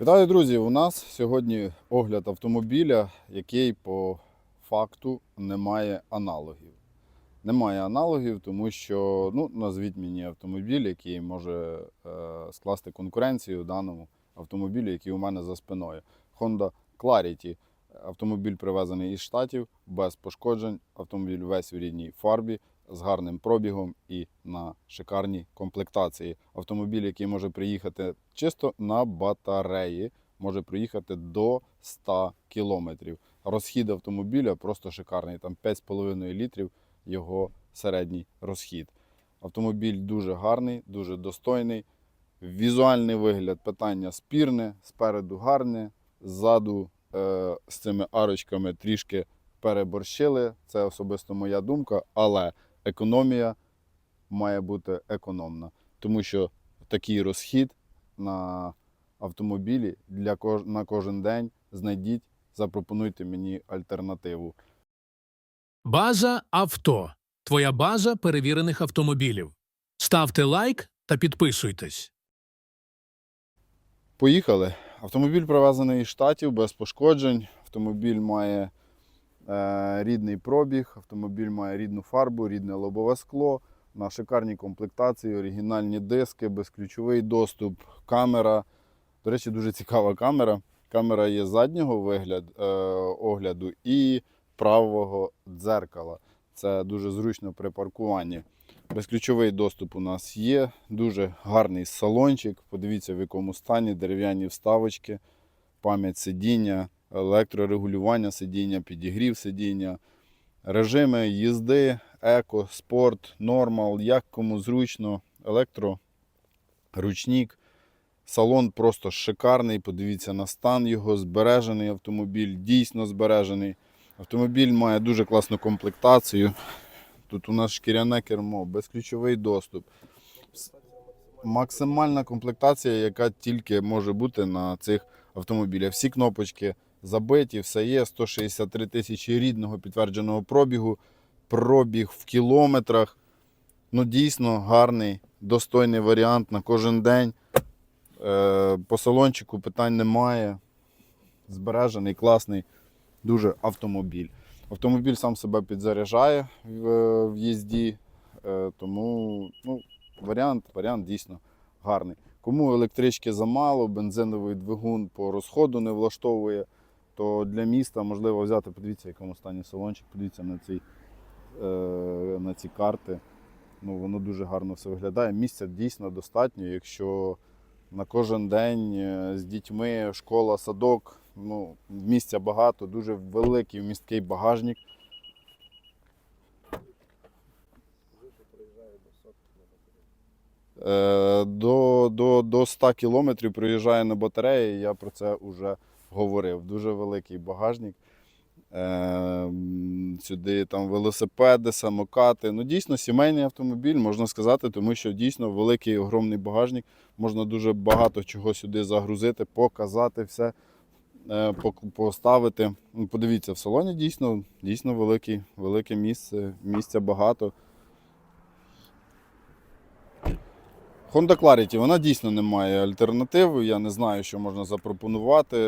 Вітаю, друзі! У нас сьогодні огляд автомобіля, який по факту не має аналогів. Немає аналогів, тому що ну, назвіть мені автомобіль, який може е, скласти конкуренцію даному автомобілю, який у мене за спиною. Honda Clarity. Автомобіль привезений із Штатів без пошкоджень. Автомобіль весь у рідній фарбі з гарним пробігом і на шикарній комплектації. Автомобіль, який може приїхати чисто на батареї, може приїхати до 100 кілометрів. Розхід автомобіля просто шикарний. Там 5,5 літрів його середній розхід. Автомобіль дуже гарний, дуже достойний. Візуальний вигляд питання спірне, спереду гарне, ззаду е, з цими арочками трішки переборщили. Це особисто моя думка, але економія має бути економна, тому що такий розхід на автомобілі для кож... на кожен день знайдіть, запропонуйте мені альтернативу. База авто. Твоя база перевірених автомобілів. Ставте лайк та підписуйтесь. Поїхали. Автомобіль привезений із штатів без пошкоджень. Автомобіль має рідний пробіг, автомобіль має рідну фарбу, рідне лобове скло. На шикарній комплектації, оригінальні диски, безключовий доступ, камера. До речі, дуже цікава камера. Камера є заднього вигляд, е, огляду і правого дзеркала. Це дуже зручно при паркуванні. Безключовий доступ у нас є. Дуже гарний салончик. Подивіться, в якому стані дерев'яні вставочки, пам'ять сидіння, електрорегулювання сидіння, підігрів сидіння, режими їзди, еко, спорт, нормал, як кому зручно, електроручник. Салон просто шикарний. Подивіться на стан його, збережений автомобіль, дійсно збережений. Автомобіль має дуже класну комплектацію. Тут у нас шкіряне кермо, безключовий доступ. Максимальна комплектація, яка тільки може бути на цих автомобілях. Всі кнопочки забиті, все є. 163 тисячі рідного підтвердженого пробігу. Пробіг в кілометрах. Ну, дійсно гарний, достойний варіант на кожен день. Е, По салончику питань немає. Збережений, класний, дуже автомобіль. Автомобіль сам себе підзаряджає в, в їзді, е, тому ну, варіант, варіант дійсно гарний. Кому електрички замало, бензиновий двигун по розходу не влаштовує, то для міста можливо взяти, подивіться, в якому стані салончик, подивіться на ці, е, на ці карти. Ну, воно дуже гарно все виглядає. Місця дійсно достатньо, якщо на кожен день е, з дітьми, школа, садок. Ну, місця багато, дуже великий місткий багажник. Е, До, до, до 100 кілометрів приїжджає на батареї, я про це вже говорив. Дуже великий багажник. Е, Сюди там велосипеди, самокати. Ну, дійсно, сімейний автомобіль, можна сказати, тому що дійсно великий огромний багажник. Можна дуже багато чого сюди загрузити, показати все, е, поставити. Ну, Подивіться, в салоні дійсно, дійсно великий, велике місце, місця багато. Honda Clarity, вона дійсно не має альтернативи. Я не знаю, що можна запропонувати,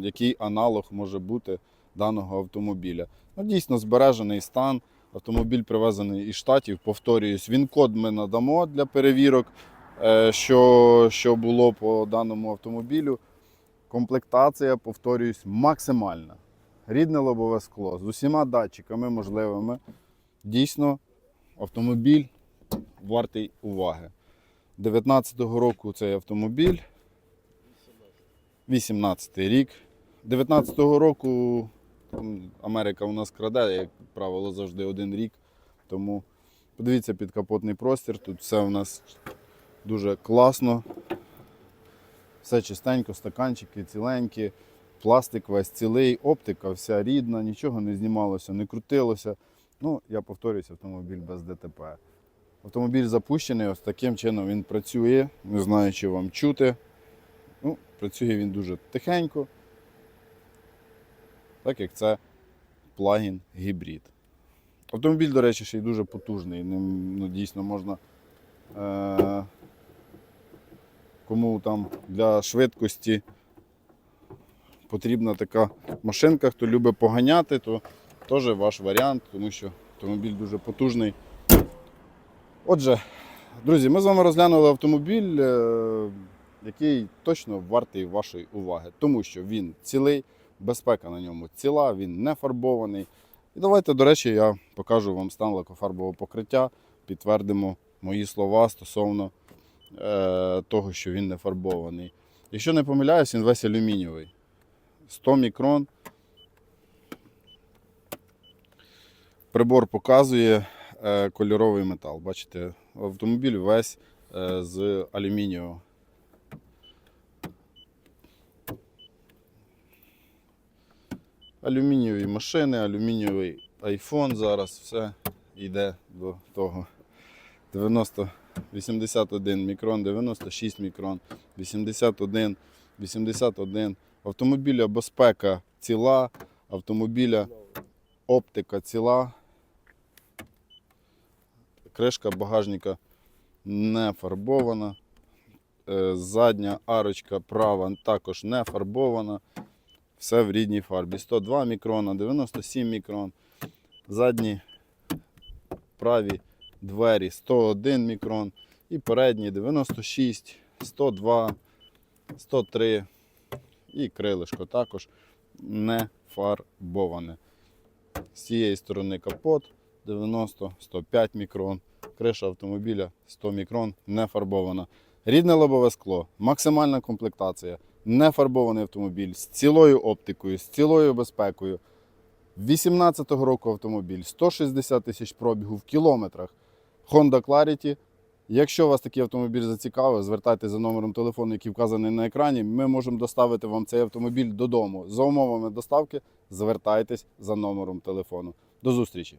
який аналог може бути даного автомобіля. Ну, дійсно збережений стан. Автомобіль привезений із штатів. Повторююсь, він код ми надамо для перевірок, е, що, що було по даному автомобілю. Комплектація, повторююсь, максимальна. Рідне лобове скло з усіма датчиками можливими. Дійсно, автомобіль вартий уваги. 19-го року цей автомобіль. 18-й рік. 19-го року Америка у нас краде, як правило, завжди один рік. Тому подивіться підкапотний простір. Тут все у нас дуже класно. Все чистенько, стаканчики ціленькі, пластик весь цілий, оптика вся рідна, нічого не знімалося, не крутилося. Ну, я повторююся, автомобіль без ДТП. Автомобіль запущений, ось таким чином він працює. Не знаю, чи вам чути. Ну, працює він дуже тихенько. Так як це плагін гібрид. Автомобіль, до речі, ще й дуже потужний. Ним ну, дійсно можна е- кому там для швидкості потрібна така машинка, хто любить поганяти, то теж ваш варіант, тому що автомобіль дуже потужний. Отже, друзі, ми з вами розглянули автомобіль, е, який точно вартий вашої уваги, тому що він цілий, безпека на ньому ціла, він не фарбований. І давайте, до речі, я покажу вам стан лакофарбового покриття, підтвердимо мої слова стосовно е, того, що він не фарбований. Якщо не помиляюсь, він весь алюмінієвий. 100 мікрон. Прибор показує кольоровий метал. Бачите, автомобіль весь е, з алюмінієвого. Алюмінієві машини, алюмінієвий iPhone зараз все йде до того. 90, 81 мікрон, 96 мікрон, 81, 81. Автомобіля безпека ціла, автомобіля оптика ціла. Кришка багажника не фарбована. Е, Задня арочка права також не фарбована. Все в рідній фарбі. 102 мікрона, 97 мікрон. Задні праві двері 101 мікрон. І передні 96, 102, 103. І крилишко також не фарбоване. З цієї сторони капот 90, 105 мікрон. Криша автомобіля 100 мікрон не фарбована. Рідне лобове скло, максимальна комплектація, не фарбований автомобіль з цілою оптикою, з цілою безпекою. 18-го року автомобіль, 160 тисяч пробігу в кілометрах. Honda Clarity. Якщо вас такий автомобіль зацікавив, звертайтеся за номером телефону, який вказаний на екрані. Ми можемо доставити вам цей автомобіль додому. За умовами доставки звертайтесь за номером телефону. До зустрічі!